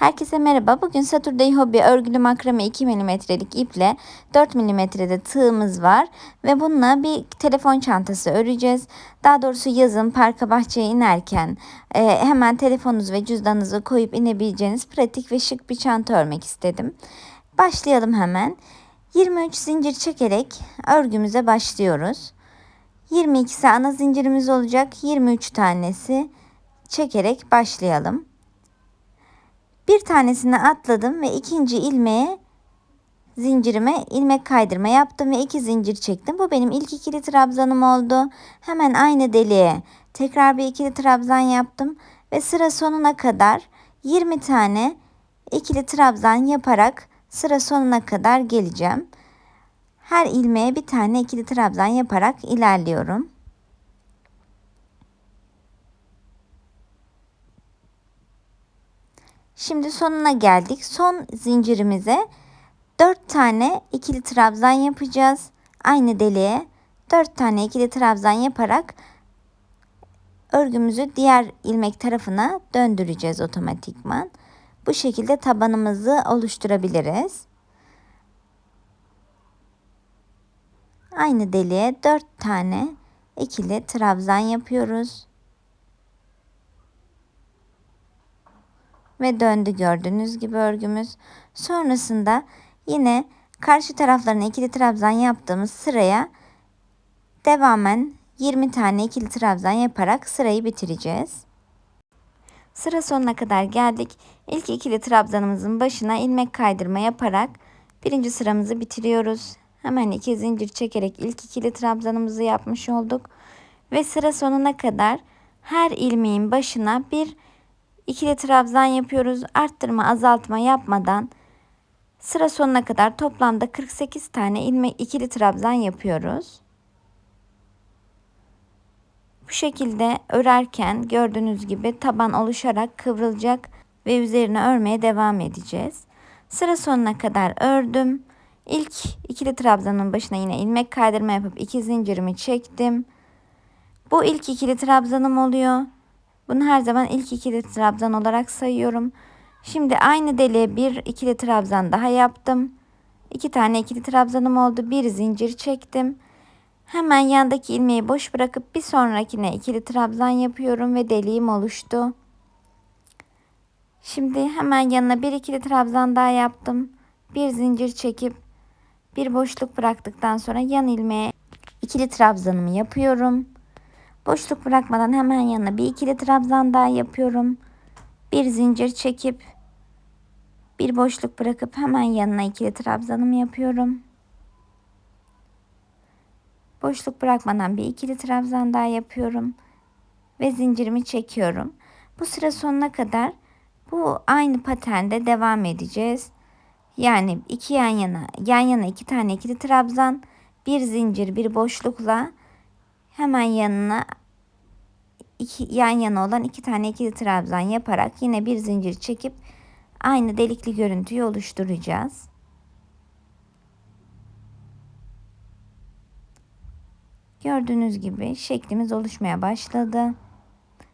Herkese merhaba. Bugün Saturday Hobby örgülü makrame 2 mm'lik iple 4 mm'de tığımız var ve bununla bir telefon çantası öreceğiz. Daha doğrusu yazın parka bahçeye inerken e, hemen telefonunuzu ve cüzdanınızı koyup inebileceğiniz pratik ve şık bir çanta örmek istedim. Başlayalım hemen. 23 zincir çekerek örgümüze başlıyoruz. 22'si ana zincirimiz olacak. 23 tanesi çekerek başlayalım. Bir tanesini atladım ve ikinci ilmeğe zincirime ilmek kaydırma yaptım ve iki zincir çektim. Bu benim ilk ikili trabzanım oldu. Hemen aynı deliğe tekrar bir ikili trabzan yaptım ve sıra sonuna kadar 20 tane ikili trabzan yaparak sıra sonuna kadar geleceğim. Her ilmeğe bir tane ikili trabzan yaparak ilerliyorum. Şimdi sonuna geldik. Son zincirimize 4 tane ikili trabzan yapacağız. Aynı deliğe 4 tane ikili trabzan yaparak örgümüzü diğer ilmek tarafına döndüreceğiz otomatikman. Bu şekilde tabanımızı oluşturabiliriz. Aynı deliğe 4 tane ikili trabzan yapıyoruz. Ve döndü gördüğünüz gibi örgümüz. Sonrasında yine karşı taraflarına ikili trabzan yaptığımız sıraya devamen 20 tane ikili trabzan yaparak sırayı bitireceğiz. Sıra sonuna kadar geldik. İlk ikili trabzanımızın başına ilmek kaydırma yaparak birinci sıramızı bitiriyoruz. Hemen iki zincir çekerek ilk ikili trabzanımızı yapmış olduk. Ve sıra sonuna kadar her ilmeğin başına bir İkili trabzan yapıyoruz. Arttırma azaltma yapmadan sıra sonuna kadar toplamda 48 tane ilmek ikili trabzan yapıyoruz. Bu şekilde örerken gördüğünüz gibi taban oluşarak kıvrılacak ve üzerine örmeye devam edeceğiz. Sıra sonuna kadar ördüm. İlk ikili trabzanın başına yine ilmek kaydırma yapıp iki zincirimi çektim. Bu ilk ikili trabzanım oluyor. Bunu her zaman ilk ikili trabzan olarak sayıyorum. Şimdi aynı deliğe bir ikili trabzan daha yaptım. İki tane ikili trabzanım oldu. Bir zincir çektim. Hemen yandaki ilmeği boş bırakıp bir sonrakine ikili trabzan yapıyorum ve deliğim oluştu. Şimdi hemen yanına bir ikili trabzan daha yaptım. Bir zincir çekip bir boşluk bıraktıktan sonra yan ilmeğe ikili trabzanımı yapıyorum. Boşluk bırakmadan hemen yanına bir ikili trabzan daha yapıyorum. Bir zincir çekip bir boşluk bırakıp hemen yanına ikili trabzanımı yapıyorum. Boşluk bırakmadan bir ikili trabzan daha yapıyorum ve zincirimi çekiyorum. Bu sıra sonuna kadar bu aynı paternde devam edeceğiz. Yani iki yan yana, yan yana iki tane ikili trabzan, bir zincir, bir boşlukla hemen yanına iki, yan yana olan iki tane ikili trabzan yaparak yine bir zincir çekip aynı delikli görüntüyü oluşturacağız. Gördüğünüz gibi şeklimiz oluşmaya başladı.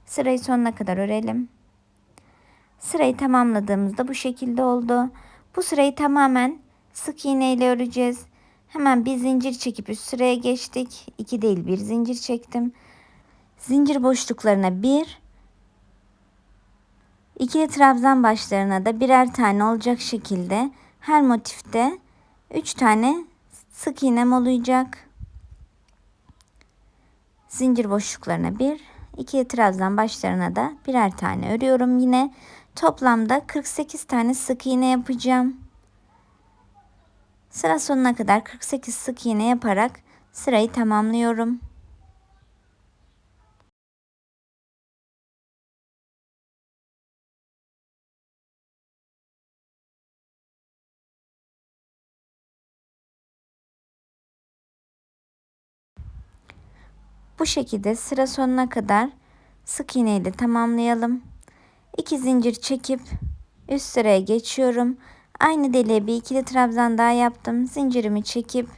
Sırayı sonuna kadar örelim. Sırayı tamamladığımızda bu şekilde oldu. Bu sırayı tamamen sık iğne ile öreceğiz. Hemen bir zincir çekip üst sıraya geçtik. İki değil bir zincir çektim. Zincir boşluklarına bir, ikili trabzan başlarına da birer tane olacak şekilde her motifte üç tane sık iğnem olacak. Zincir boşluklarına bir, ikili trabzan başlarına da birer tane örüyorum. Yine toplamda 48 tane sık iğne yapacağım. Sıra sonuna kadar 48 sık iğne yaparak sırayı tamamlıyorum. Bu şekilde sıra sonuna kadar sık iğne ile tamamlayalım. 2 zincir çekip üst sıraya geçiyorum. Aynı deliğe bir ikili trabzan daha yaptım. Zincirimi çekip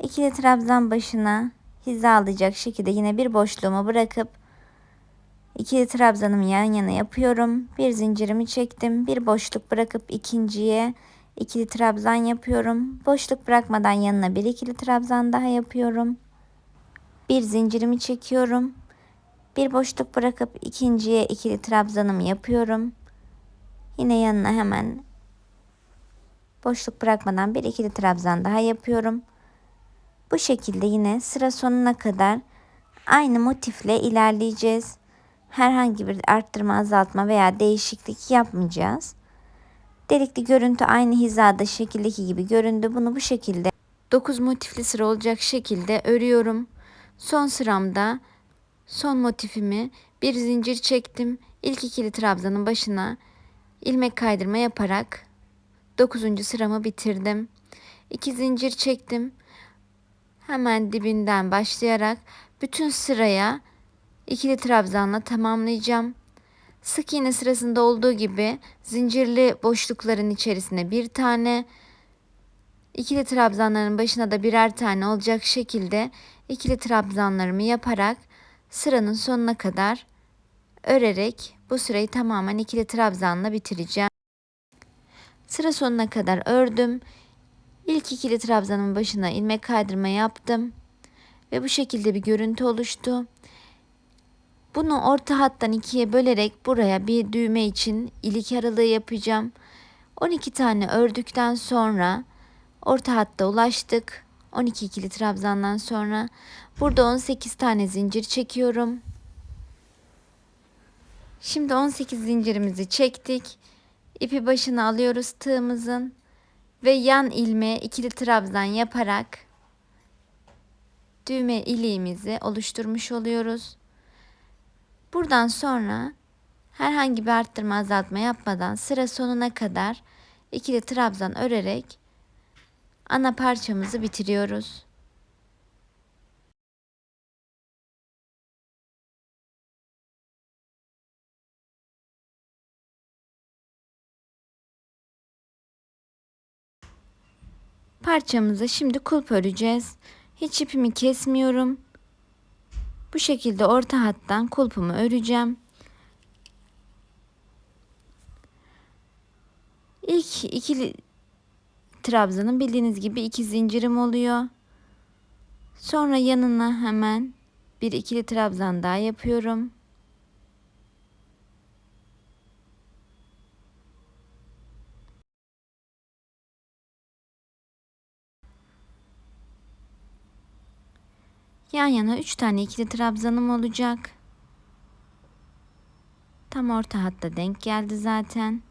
ikili trabzan başına hizalayacak şekilde yine bir boşluğumu bırakıp İkili trabzanımı yan yana yapıyorum. Bir zincirimi çektim. Bir boşluk bırakıp ikinciye ikili trabzan yapıyorum. Boşluk bırakmadan yanına bir ikili trabzan daha yapıyorum. Bir zincirimi çekiyorum. Bir boşluk bırakıp ikinciye ikili trabzanımı yapıyorum. Yine yanına hemen boşluk bırakmadan bir ikili trabzan daha yapıyorum. Bu şekilde yine sıra sonuna kadar aynı motifle ilerleyeceğiz. Herhangi bir arttırma, azaltma veya değişiklik yapmayacağız. Delikli görüntü aynı hizada şekildeki gibi göründü. Bunu bu şekilde 9 motifli sıra olacak şekilde örüyorum. Son sıramda son motifimi bir zincir çektim. İlk ikili trabzanın başına ilmek kaydırma yaparak 9. sıramı bitirdim. 2 zincir çektim. Hemen dibinden başlayarak bütün sıraya ikili trabzanla tamamlayacağım. Sık iğne sırasında olduğu gibi zincirli boşlukların içerisine bir tane, ikili trabzanların başına da birer tane olacak şekilde ikili trabzanlarımı yaparak sıranın sonuna kadar örerek bu sırayı tamamen ikili trabzanla bitireceğim. Sıra sonuna kadar ördüm. İlk ikili trabzanın başına ilmek kaydırma yaptım ve bu şekilde bir görüntü oluştu. Bunu orta hattan ikiye bölerek buraya bir düğme için ilik aralığı yapacağım. 12 tane ördükten sonra orta hatta ulaştık. 12 ikili trabzandan sonra burada 18 tane zincir çekiyorum. Şimdi 18 zincirimizi çektik. İpi başına alıyoruz tığımızın ve yan ilmeğe ikili trabzan yaparak düğme iliğimizi oluşturmuş oluyoruz. Buradan sonra herhangi bir arttırma azaltma yapmadan sıra sonuna kadar ikili trabzan örerek ana parçamızı bitiriyoruz. Parçamızı şimdi kulp öreceğiz. Hiç ipimi kesmiyorum. Bu şekilde orta hattan kulpumu öreceğim. İlk ikili trabzanın bildiğiniz gibi iki zincirim oluyor. Sonra yanına hemen bir ikili trabzan daha yapıyorum. Yan yana 3 tane ikili trabzanım olacak. Tam orta hatta denk geldi zaten.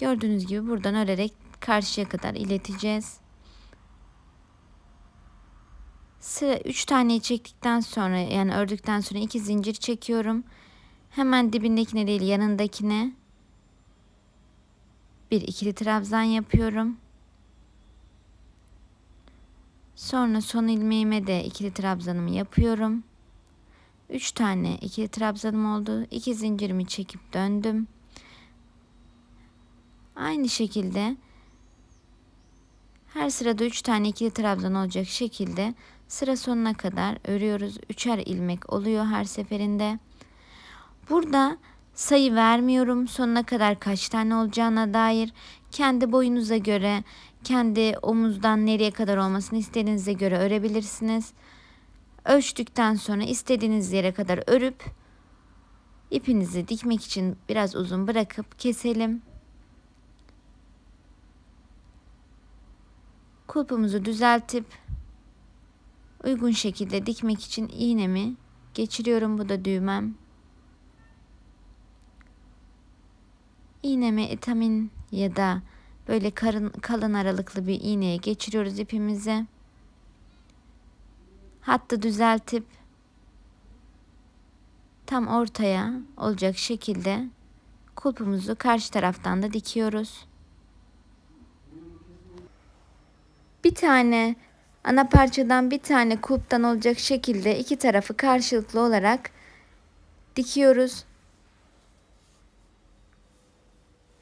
Gördüğünüz gibi buradan örerek karşıya kadar ileteceğiz. Sıra 3 taneyi çektikten sonra yani ördükten sonra 2 zincir çekiyorum. Hemen dibindekine değil yanındakine bir ikili trabzan yapıyorum. Sonra son ilmeğime de ikili trabzanımı yapıyorum. 3 tane ikili trabzanım oldu. 2 zincirimi çekip döndüm. Aynı şekilde her sırada 3 tane ikili trabzan olacak şekilde sıra sonuna kadar örüyoruz. Üçer ilmek oluyor her seferinde. Burada sayı vermiyorum sonuna kadar kaç tane olacağına dair kendi boyunuza göre kendi omuzdan nereye kadar olmasını istediğinize göre örebilirsiniz. Ölçtükten sonra istediğiniz yere kadar örüp ipinizi dikmek için biraz uzun bırakıp keselim. Kulpumuzu düzeltip uygun şekilde dikmek için iğnemi geçiriyorum. Bu da düğmem. İğnemi etamin ya da böyle karın, kalın aralıklı bir iğneye geçiriyoruz ipimizi. Hattı düzeltip tam ortaya olacak şekilde kulpumuzu karşı taraftan da dikiyoruz. Bir tane ana parçadan bir tane kulptan olacak şekilde iki tarafı karşılıklı olarak dikiyoruz.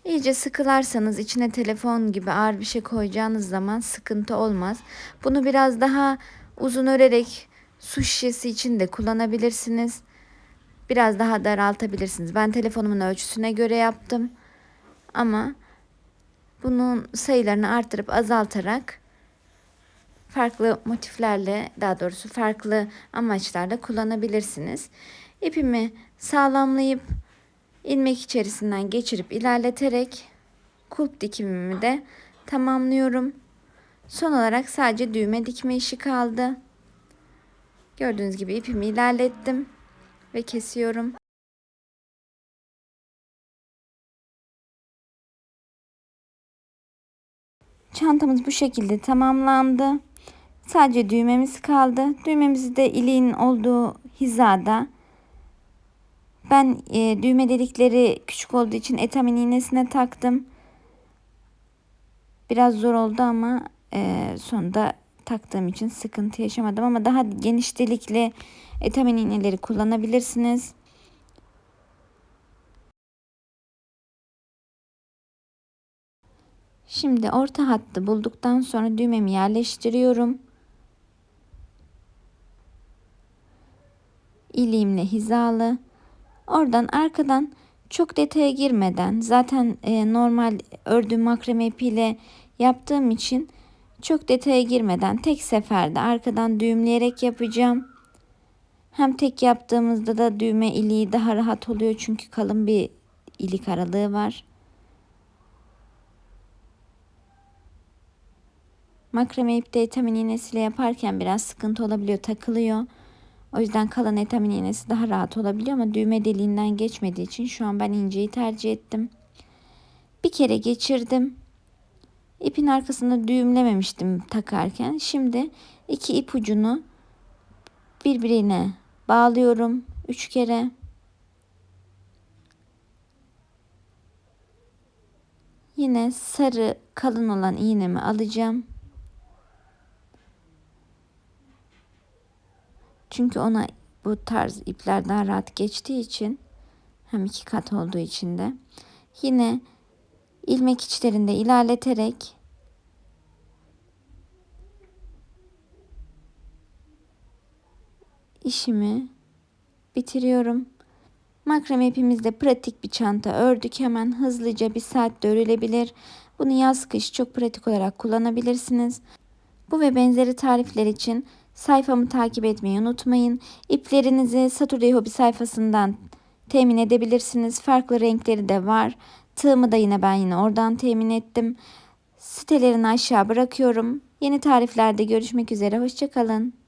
İyice sıkılarsanız içine telefon gibi ağır bir şey koyacağınız zaman sıkıntı olmaz. Bunu biraz daha uzun örerek Su şişesi için de kullanabilirsiniz. Biraz daha daraltabilirsiniz. Ben telefonumun ölçüsüne göre yaptım. Ama bunun sayılarını artırıp azaltarak farklı motiflerle daha doğrusu farklı amaçlarla kullanabilirsiniz. İpimi sağlamlayıp ilmek içerisinden geçirip ilerleterek kulp dikimimi de tamamlıyorum. Son olarak sadece düğme dikme işi kaldı. Gördüğünüz gibi ipimi ilerlettim ve kesiyorum. Çantamız bu şekilde tamamlandı. Sadece düğmemiz kaldı. Düğmemizi de iliğin olduğu hizada ben e, düğme delikleri küçük olduğu için etamin iğnesine taktım. Biraz zor oldu ama e, sonunda taktığım için sıkıntı yaşamadım ama daha geniş delikli etamin iğneleri kullanabilirsiniz. Şimdi orta hattı bulduktan sonra düğmemi yerleştiriyorum. iliğimle hizalı. Oradan arkadan çok detaya girmeden zaten e, normal ördüğüm makrame ipiyle yaptığım için çok detaya girmeden tek seferde arkadan düğümleyerek yapacağım. Hem tek yaptığımızda da düğme iliği daha rahat oluyor çünkü kalın bir ilik aralığı var. Makrame ipte etamin iğnesiyle yaparken biraz sıkıntı olabiliyor, takılıyor. O yüzden kalın etamin iğnesi daha rahat olabiliyor ama düğme deliğinden geçmediği için şu an ben inceyi tercih ettim. Bir kere geçirdim. İpin arkasında düğümlememiştim takarken. Şimdi iki ip ucunu birbirine bağlıyorum. Üç kere. Yine sarı kalın olan iğnemi alacağım. Çünkü ona bu tarz ipler daha rahat geçtiği için hem iki kat olduğu için de yine ilmek içlerinde ilerleterek işimi bitiriyorum. Makrame ipimizde pratik bir çanta ördük. Hemen hızlıca bir saat örülebilir. Bunu yaz kış çok pratik olarak kullanabilirsiniz. Bu ve benzeri tarifler için sayfamı takip etmeyi unutmayın. İplerinizi Saturday Hobby sayfasından temin edebilirsiniz. Farklı renkleri de var. Tığımı da yine ben yine oradan temin ettim. Sitelerini aşağı bırakıyorum. Yeni tariflerde görüşmek üzere. Hoşçakalın.